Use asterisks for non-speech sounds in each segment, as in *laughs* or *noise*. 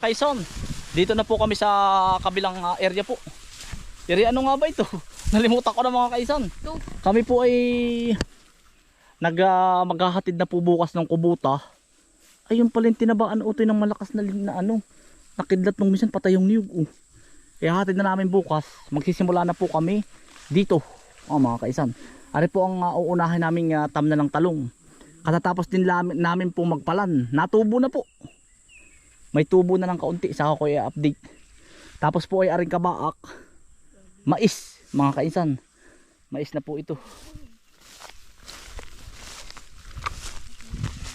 Quezon. Dito na po kami sa kabilang ah, area po. Area ano nga ba ito? *laughs* Nalimutan ko na mga kaisan. Ito. Kami po ay nag ah, maghahatid na po bukas ng kubuta. Ayun pala yung tinabaan utoy ng malakas na, na ano. Nakidlat nung minsan patay yung niyog. Oh. Kaya hatid na namin bukas. Magsisimula na po kami dito. Oh, mga kaisan. Ari po ang uh, uunahin naming uh, tam na ng talong. Katatapos din namin, namin po magpalan. Natubo na po. May tubo na ng kaunti. Saka ko i-update. Tapos po ay aring kabaak. Mais, mga kaisan. Mais na po ito.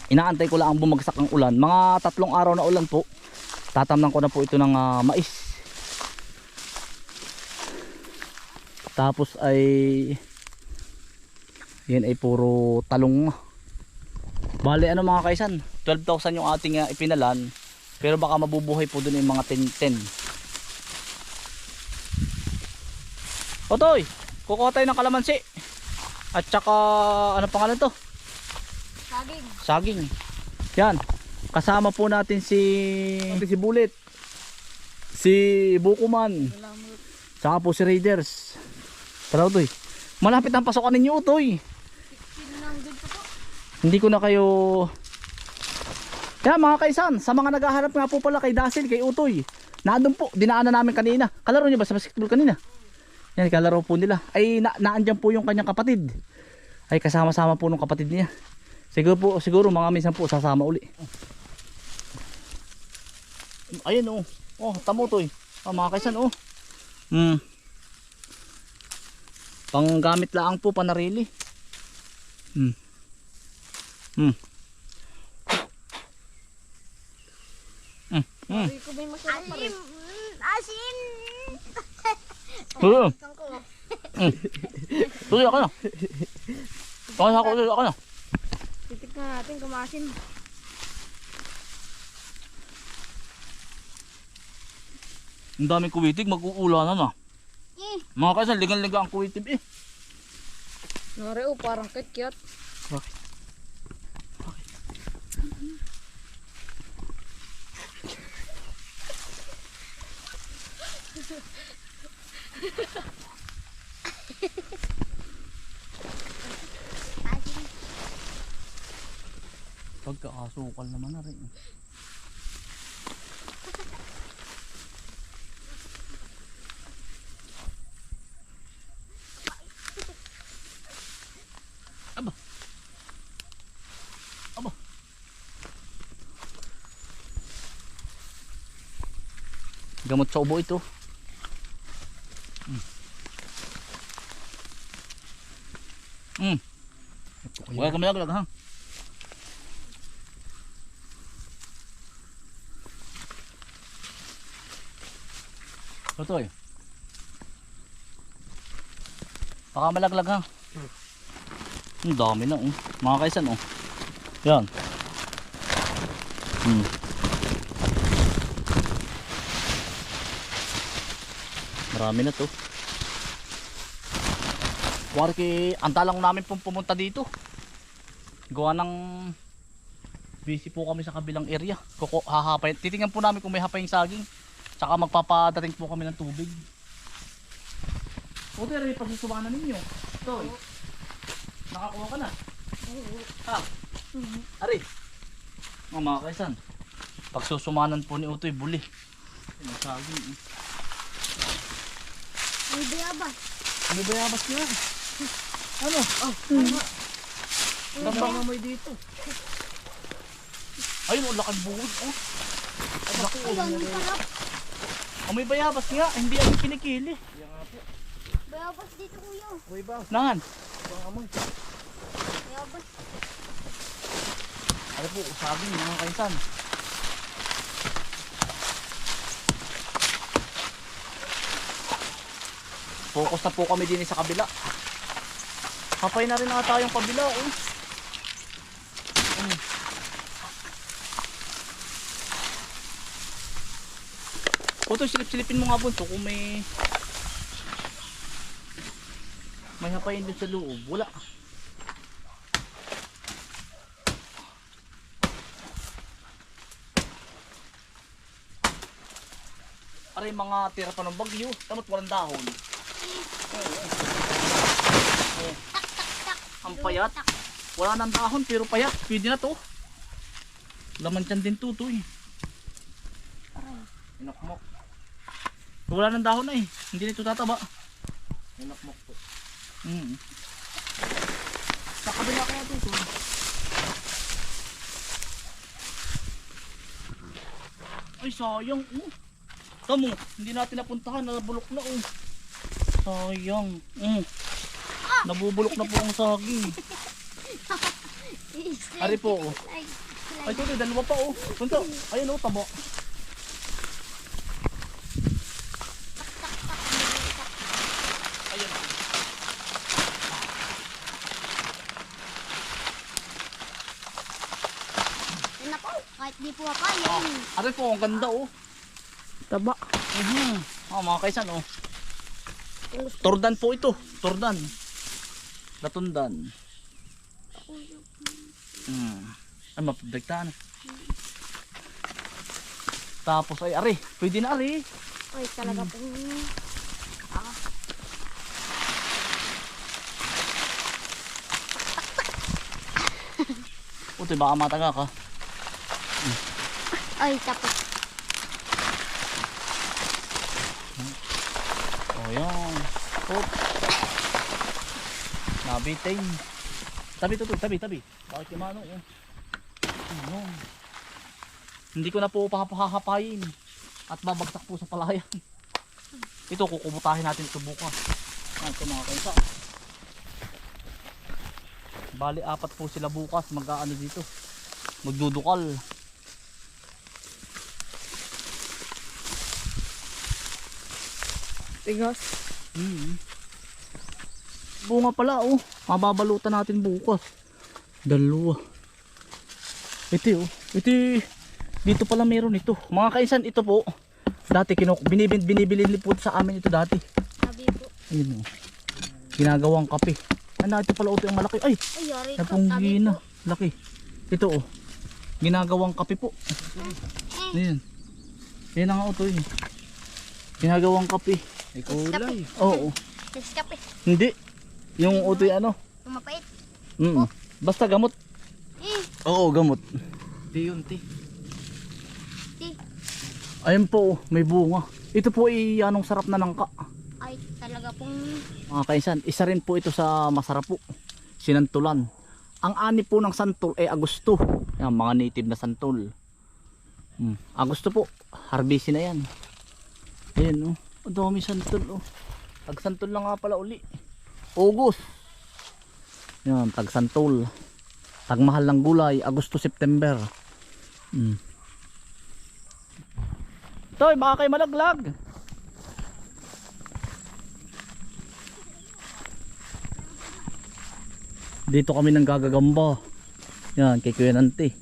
Inaantay ko lang ang bumagsak ng ulan. Mga tatlong araw na ulan po. Tatamnan ko na po ito ng ah, mais. Tapos ay yan ay puro talong. Bale ano mga kaisan, 12,000 yung ating ah, ipinalan. Pero baka mabubuhay po dun yung mga 10-10. Otoy, kukuha tayo ng kalamansi. At saka, ano pangalan to? Saging. Saging. Yan. Kasama po natin si si Bullet. Si Bukuman. Saka po si Raiders. Tara Utoy. Malapit ang pasokan ninyo po? Hindi ko na kayo Kaya mga kaisan, sa mga naghahanap nga po pala kay Dasil, kay Utoy. Naandun po, dinaanan namin kanina. Kalaro niyo ba sa basketball kanina? Yan, kalaro po nila. Ay, na naandyan po yung kanyang kapatid. Ay, kasama-sama po nung kapatid niya. Siguro po, siguro mga minsan po sasama uli. Ayun oh. Oh, tamo to eh. Oh, mga kaisan oh. Hmm. Panggamit lang po panarili. Hmm. Hmm. Hmm. Hmm. Sabi ko may masarap pa rin. Asin! Oo. Ikan ko. Tuloy ako na. Ako na ako, tuloy ako na. Titignan natin kung. Ang daming kuwitig, mag-uulanan na. Eh, Mga kasal, ligan-liga ang kuwitig eh. Nare oh, parang kitkit. asin. Pagkaasukal naman na rin. Aba. Aba. Gamot sa ubo ito. Mm. Mm. Huwag ka malaglag ha. Totoy. Baka malaglag ha. Ang dami na oh. Mga kaisan oh. Yan. Hmm. Marami na to. Warki, antalang namin pong pumunta dito. Gawa ng busy po kami sa kabilang area. Kuko, hahapay. Titingnan po namin kung may hapay yung saging. Tsaka magpapadating po kami ng tubig. O pero yung pagsusumanan ninyo. Ito eh. Nakakuha ka na. Ha? Ari. Mga mga kaisan. Pagsusumanan po ni Utoy buli. Saging eh. May bayabas. Ano ba yabas niya? *laughs* Ano? Oh, Ang bang amoy dito. Ayun, ang laking bukod. Oh. Ang laki. Ay, ang sarap. Amoy bayabas nga. Hindi ang kinikili. Bayabas dito, kuya. Uy ba? Nangan. Bayabas. Ano po, sabi mga kaisan. Focus na po kami din sa kabila. Kapay na rin ata yung kabila. Oh. Puto, silip-silipin mo nga bunso kung may may hapayin dun sa loob. Wala. Aray mga tira pa ng bagyo. Tamot walang dahon. Oo. Ang payat. Wala nang dahon pero payat. Pwede na to. Laman dyan din to to eh. Inakmok. Wala nang dahon na eh. Hindi na ito tataba. Inakmok to. Mm. Sa kabila kaya to to. Ay sayang. Oh. Tamo, hindi natin napuntahan. Nabulok na oh. Sayang. Mm. Nabubulok na po ang saging. *laughs* Ari po oh. Ay, ito, ito, dalawa pa oh. Punta. Ayun oh, tabo. Ayun. Yan na po. Kahit di po kapayin. Ari po, ang ganda oh. Taba. Mhm. Oh, mga kaisan oh. Tordan po ito. Tordan. Latundan. Hmm. Ay, mapagdagtaan. Tapos ay ari. Pwede na ari. Ay, talaga pong... Utoy, baka mataga ka. Ay, tapos. Oh, yan. Hop. Nabitin. Tabi to, tabi, tabi. Bakit yung mano? Oh. Ano? Hindi ko na po pahapahapayin. At babagsak po sa palayan. *laughs* Ito, kukubutahin natin ito bukas. Yan, ito mga kaisa. Bali, apat po sila bukas. Mag-aano dito. Magdudukal. Tigas. Hmm. Bunga pala oh. Mababalutan natin bukas. Dalawa. Ito oh. Ito dito pala meron ito. Mga kaisan ito po. Dati kinok binibili binibili po sa amin ito dati. Sabi po. Ayun oh. Ginagawang kape. Ano ito pala ito yung malaki. Ay, Ay, napunggi na. Laki. Ito oh. Ginagawang kape po. Ayan. Yan ang ito eh. Ginagawang kape. May kulay. Oo. Diskape. Hindi. Yung utoy ano. Kumapait. Mm. Basta gamot. Eh, Oo, gamot. Ti yun, ti. di. Ayun po, may bunga. Ito po ay anong sarap na nangka. Ay, talaga pong... Mga kaisan, isa rin po ito sa masarap po. Sinantulan. Ang ani po ng santol ay Agusto. Yan, mga native na santol. Mm. Agusto po, harvestin na yan. Ayan oh. Ang dami santol oh. Tag santol na nga pala uli. August. Yan, tag santol. Tag mahal ng gulay, Agosto, September. Mm. Toy, baka kayo malaglag. Dito kami nang gagagamba. Yan, kay Kuya Nante.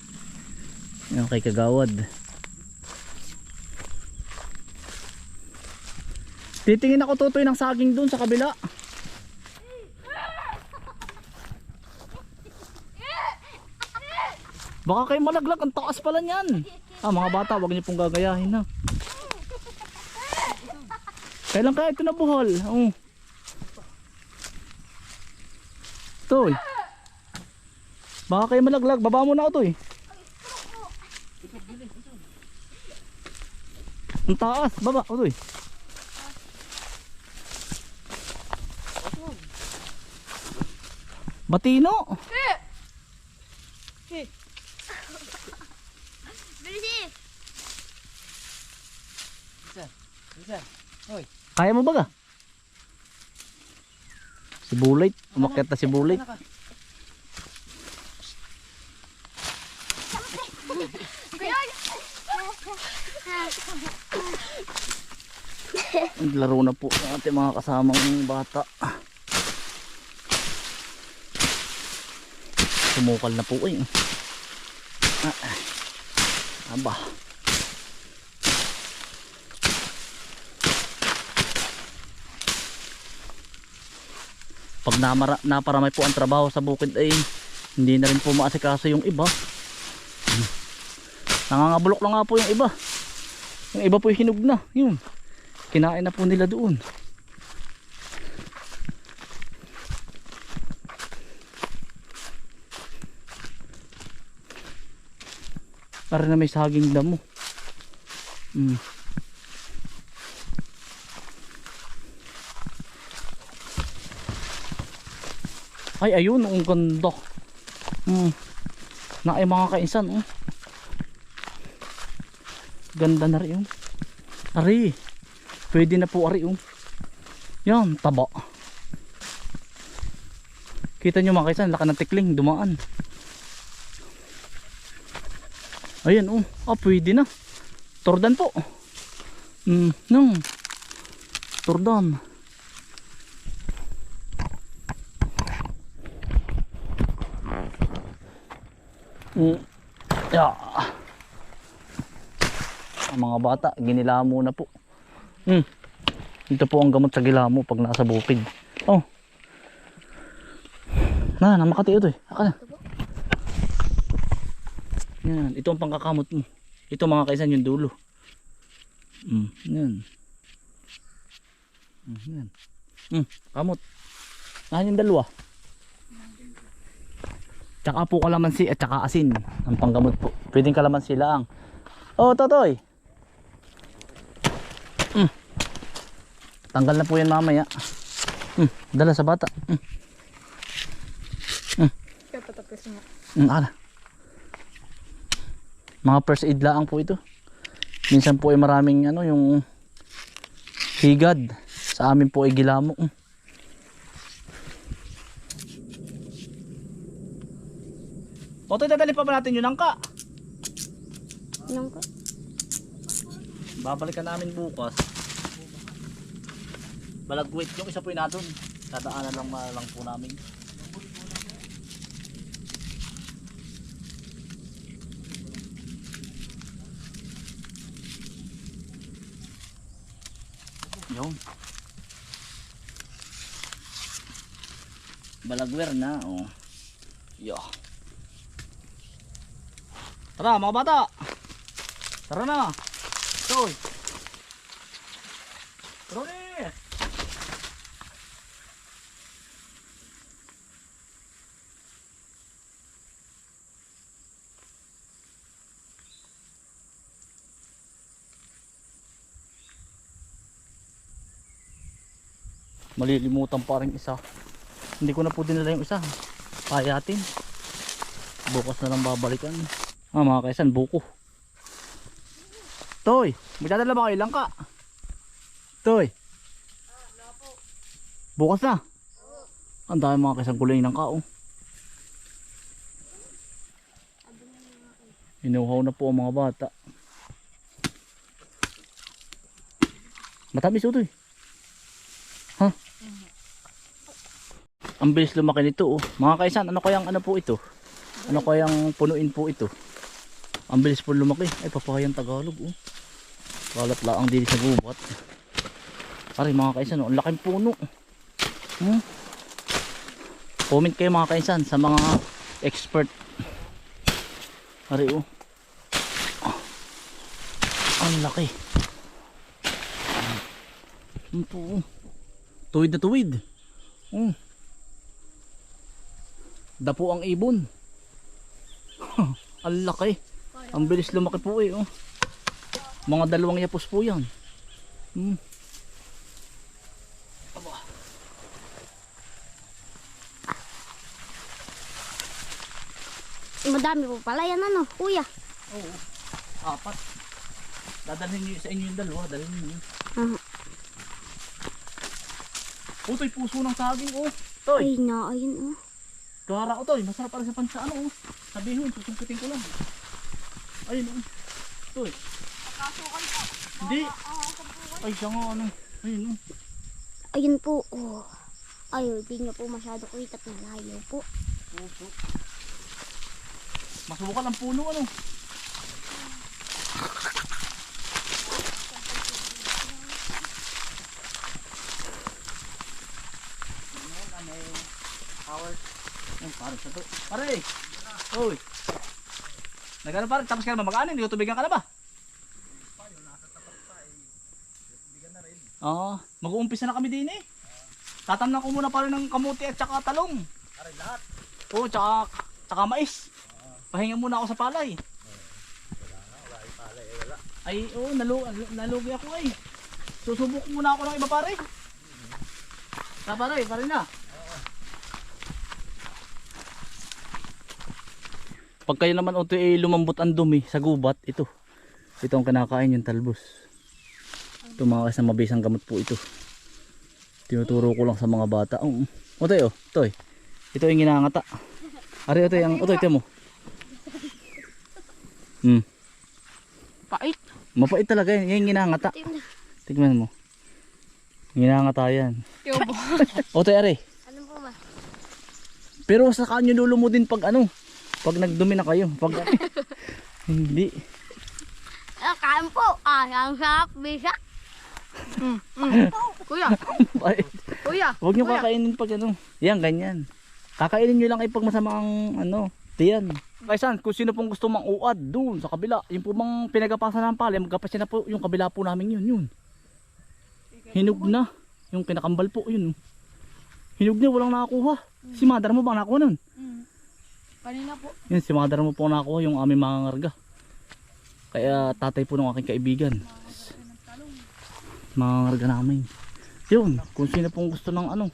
Yan, kay Kagawad. Titingin ako tutoy ng saging doon sa kabila. Baka kayo malaglag, ang taas pala niyan. Ah, mga bata, wag niyo pong gagayahin na. Kailan kaya ito nabuhol? Oh. Toy. Baka kayo malaglag, baba mo na ito eh. Ang taas, baba, ito eh. Batino. Bilis! Kaya mo ba ka? Si Bulit, umakyat na si Bulit. Laro na po ang ating mga kasamang bata. Sumukal na po eh. Ah. Aba. Pag namara, naparamay po ang trabaho sa bukid ay hindi na rin po maasikaso yung iba. Nangangabulok na nga po yung iba. Yung iba po yung hinog na. Yun. Kinain na po nila doon. Para na may saging damo. Mm. Ay, ayun, ang ganda. Mm. Na ay mga kainsan, oh. Ganda na rin, oh. Ari. Pwede na po ari, oh. Yan, taba. Kita nyo mga kainsan, laka ng tikling, dumaan. Ayan, oh. Ah, pwede na. Tordan po. Mm, no. Tordan. Mm. Yeah. Ang mga bata, ginilamo na po. Mm. Ito po ang gamot sa gilamo pag nasa bukid. Oh. Na, na makati ito eh. Aka na. Yan, ito ang pangkakamot mo. Ito mga kaisan yung dulo. Mm, yan. Mm, yan. Mm, kamot. Nahan yung dalawa. Tsaka po kalamansi at tsaka asin. Ang panggamot po. Pwedeng kalamansi lang. Oh, totoy. Mm. Tanggal na po yan mamaya. Mm, dala sa bata. Mm. Mm, ala. Mga first aid lang po ito. Minsan po ay maraming ano yung higad. Sa amin po ay gilamo. Mm. O to dadali pa ba natin yung langka? Nang ko. Babalikan namin bukas. Balagwit yung isa po yung natin. Dadaanan lang lang po namin. Yun. Balagwer na, oh. Yo. Tara mga bata. Tara na. Toy. Ronnie. Malilimutan pa rin isa. Hindi ko na po dinala yung isa. Payatin. Bukas na lang babalikan. Ah, mga kaisan, buko. Toy, magdadala ba kayo lang ka? Toy. Bukas na. Ang dami mga kaisang kulay ng kao. Inuhaw na po ang mga bata. Matamis ito eh. Ang bilis lumaki nito oh. Mga kaisan, ano kayang ano po ito? Ano kayang punuin po ito? Ang bilis po lumaki. Ay, papayang Tagalog oh. Kalat laang dili sa gubat. Pare mga kaisan, oh, ang laking puno. Hmm? Comment kayo mga kaisan sa mga expert. Pare oh. Ah. Ang laki. Ano po oh. Tuwid na tuwid. Hmm. Dapo ang ibon. ang laki. Ang bilis lumaki po eh oh. Mga dalawang yapos po yan. Hmm. Madami po pala yan ano, kuya. Oo. Apat. Dadalhin niyo sa inyo yung dalawa. Dalhin niyo. Aha. Oh, to'y puso ng saging oh. Toy. Ay na, ayun oh. Tuwara ko to'y. Masarap para sa pansa ano oh. Sabihin, susungkitin ko lang. Ayun oh. Toy. Hindi. Ay, siya nga ano. Ayun oh. Ayun po, oh. Ay, hindi niyo po masyado kita at malayo po. Puso. Masubukan ang puno ano. Hours. Ay, pare sa. Pare! Uy! Nagano pare, tapos ka na ba mag-anin? Ko tubigan ka na ba? Ah, mag-uumpisa na kami din eh. Tatamnan ko muna pala ng kamuti at saka talong. Aray lahat. Oo, tsaka, tsaka mais. Pahinga muna ako sa palay. Ay, oo, nalu nalugi ako ay. Susubok muna ako ng iba pare. Na pare, pare na. Pag kayo naman ito eh, lumambot ang dumi sa gubat, ito. Ito ang kinakain yung talbos. Ito mga kasama mabisang gamot po ito. Tinuturo ko lang sa mga bata. Oh, oh. Otoy, oh. Toy. Ito yung ginangata. Ari, otoy, ang otoy, ito mo. Hmm. Pait. Mapait talaga yan. Yan yung ginangata. Tignan mo. Ginangata yan. Yobo. Otoy, *laughs* ari. Ano po ba? Pero sa kanyo lulo mo din pag ano. Pag nagdumi na kayo. Pag *laughs* Hindi. Ah, kain po. Ah, ang sarap. Bisak. *laughs* Kuya. Ay, Kuya. Huwag nyo Kuya. kakainin pag ano. Yan, ganyan. Kakainin nyo lang ay pag masama ang ano. Tiyan. Kaysan, kung sino pong gusto mang uad doon sa kabila. Yung po bang pinagapasan ng pala, magkapasin na po yung kabila po namin yun. Yun. Hinog na. Yung kinakambal po yun. Hinog na, walang nakakuha. Si mother mo bang nakakuha nun? Kanina po. Yun, si mother mo po nakakuha yung aming mga ngarga. Kaya tatay po ng aking kaibigan. Mga ngarga namin. Yun, kung sino pong gusto ng ano.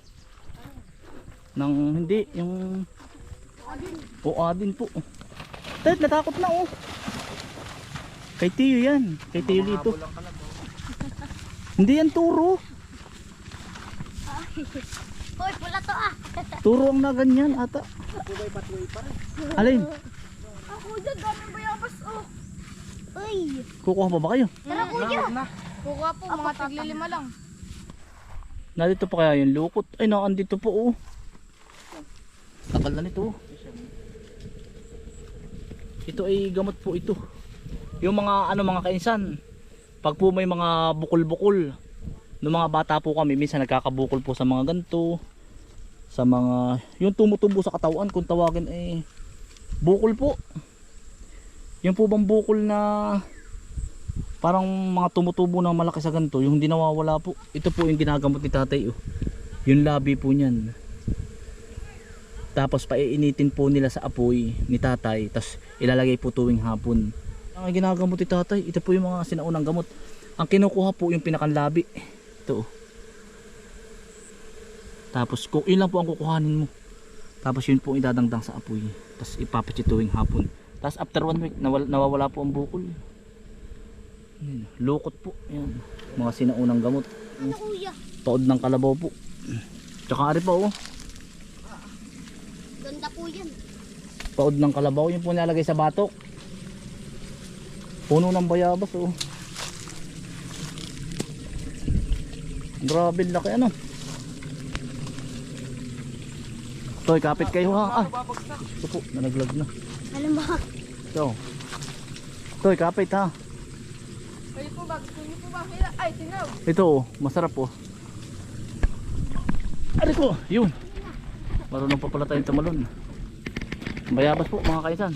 Ng hindi, yung... O adin po. Ted, natakot na oh. Kay Tiyo yan. Kay Tiyo Lito. *laughs* Hindi yan turo. *laughs* Hoy, pula to ah. Turo ang na ganyan ata. Alin? Ako dyan, dami bayabas oh. Uy. Kukuha pa ba kayo? Tara kuya. na. Kukuha po, mga taglilima lang. Nandito pa kaya yung lukot? Ay, naandito po oh. Tagal na nito. oh. Ito ay gamot po ito. Yung mga ano mga kainsan, pag po may mga bukol-bukol, ng mga bata po kami, minsan nagkakabukol po sa mga ganto, sa mga, yung tumutubo sa katawan, kung tawagin eh, bukol po. Yung po bang bukol na parang mga tumutubo na malaki sa ganito, yung hindi nawawala po. Ito po yung ginagamot ni tatay. Oh. Yung labi po niyan. Tapos paiinitin po nila sa apoy ni tatay. Tapos ilalagay po tuwing hapon. Ang ginagamot ni tatay, ito po yung mga sinaunang gamot. Ang kinukuha po yung pinakanlabi. Ito. oh. Tapos kung yun lang po ang kukuhanin mo. Tapos yun po idadangdang sa apoy. Tapos ipapatsi tuwing hapon. Tapos after one week, nawala, nawawala po ang bukol. Yan, lukot po. Yan. Mga sinaunang gamot. Ano? Paod ng kalabaw po. Tsaka ari pa oh. Ganda po yan. Paod ng kalabaw. Yung po nilalagay sa batok. Puno ng bayabas oh. Grabe laki ano. Toy, kapit kayo ha. Ah, ito po, nalaglag na. Alam ba? Ito. Toy, kapit ha. Kayo po ba? Niyo po ba? Ay, tinaw. Ito oh, masarap oh. Ari ko, yun. Marunong pa pala tayong tumalon. Bayabas po mga kaisan.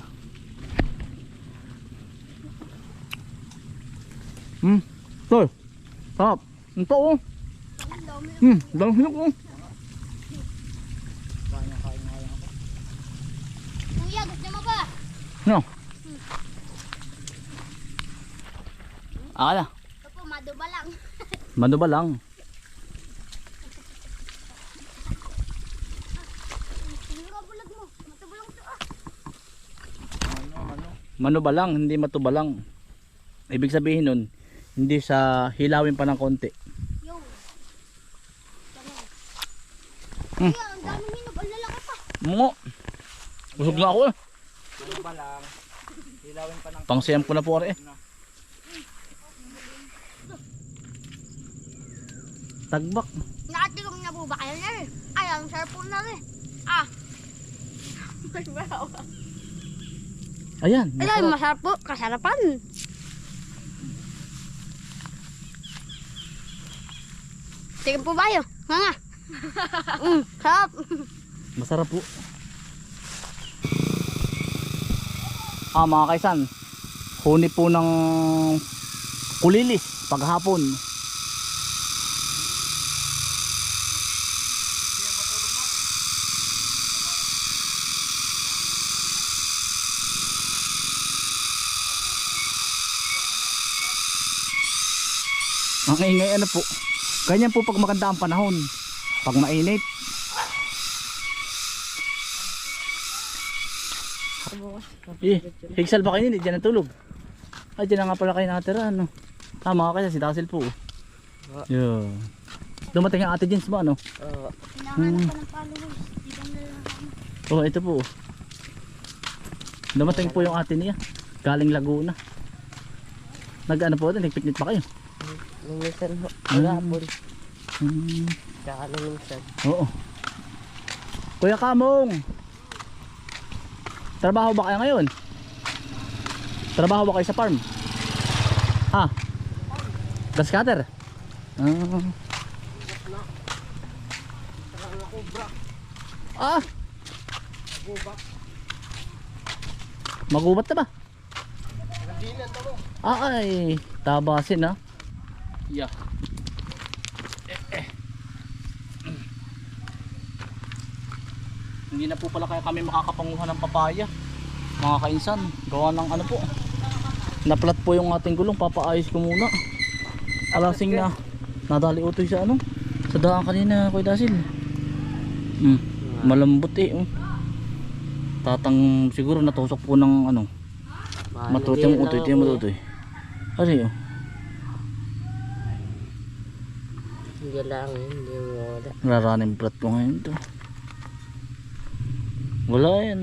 Hmm, Toy. Sarap. Ito oh. Dami. Hmm, dami hinog oh. Kuya, gusto mo ba? No. Akala, Ito po, maduba lang. mano ba lang? *laughs* Ah. Mano ba lang, hindi matuba lang. Ibig sabihin nun, hindi sa hilawin pa ng konti. Yo. Hmm. Kuya, ang dami hinog. Ang lalaki pa. Mo. Busog na ako eh. Ano ba lang? Hilawin pa ng... Pang siyam ko na po eh. Tagbak. Nakatigong na po ba kayo na rin? Ay, ang sarap po na rin. Ah. *laughs* Ayan. Ay, masarap. masarap po. Kasarapan. Sige po ba yun? Nga nga. mm, sarap. Masarap po. ah, mga kaisan huni po ng kulili paghapon. Ang ingay ano po? Ganyan po pag maganda ang panahon. Pag mainit. Eh, higsal ba kayo nila? Diyan natulog. Ay, diyan na nga pala kayo nakatira. Ano? Tama ka kaya si Dasil po. oh. Yeah. Dumating ang ate Jens ba ano? Hinahanap pa ng followers. Oh, ito po. oh. Dumating po yung ate niya. Galing Laguna. Nag-ano po, nagpiknik pa kayo? Lumisan ho. Wala Wala po. Hmm. Tsaka lumisan. Oo. Kuya Kamong. Trabaho ba kayo ngayon? Trabaho ba kayo sa farm? Ha? Grass cutter? Ah. Ah. Magubat na ba? Ah, ay. Tabasin ha. Yeah. Hindi na po pala kaya kami makakapanguha ng papaya. Mga kainsan, gawa ng ano po. Naplat po yung ating gulong, papaayos ko muna. Alasing na nadali utoy sa ano? Sa daan kanina, Kuya Dasil. Hmm, malambot eh. Oh. Tatang siguro natusok po ng ano, matutoy mo utoy, tiyan matutoy. Ano yun? Hindi lang, hindi mo wala. Raraning plat ko ngayon to. Wala yan.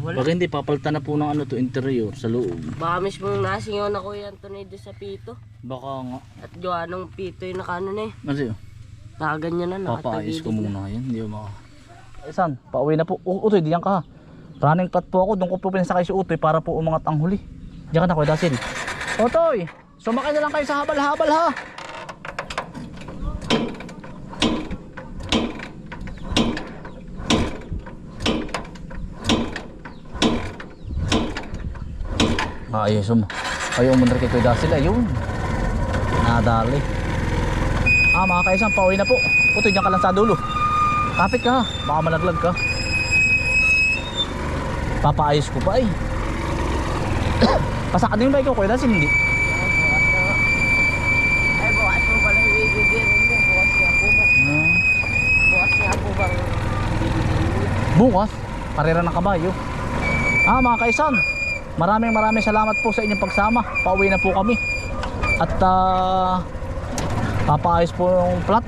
Wala. Pag hindi, papalitan na po ng ano to, interior sa loob. Baka mismo nasingaw na Kuya Antonio doon sa pito. Baka nga. At gawa ng pito yung nakano na eh. Oh, Nakaganyan na, papaayos ko na. muna yan. Hindi mo maka... Eh san, pauwi na po. U Utoy, diyan ka. Running plat po ako. Doon ko po pinasakay si Utoy para po umangat ang huli. Diyan ka na, Kuya Dasil. Utoy, sumakay na lang kayo sa habal-habal ha. Ayos mo. Ayaw mo rin kay Dasil. Ayun. Nadali. Ah, mga kaisang, pauwi na po. Puto, dyan ka lang sa dulo. Kapit ka. Baka malaglag ka. Papaayos ko pa eh. *coughs* Pasaka din ba ikaw, Kuya Dasil? Hindi. Ay, bukas mo pala ibibigyan mo. Bukas nga po ba? Ah, Bukas nga po mo? bukas, karera ng kabayo. Ah, mga kaisan, maraming maraming salamat po sa inyong pagsama. Pauwi na po kami. At ah, papaayos po yung plat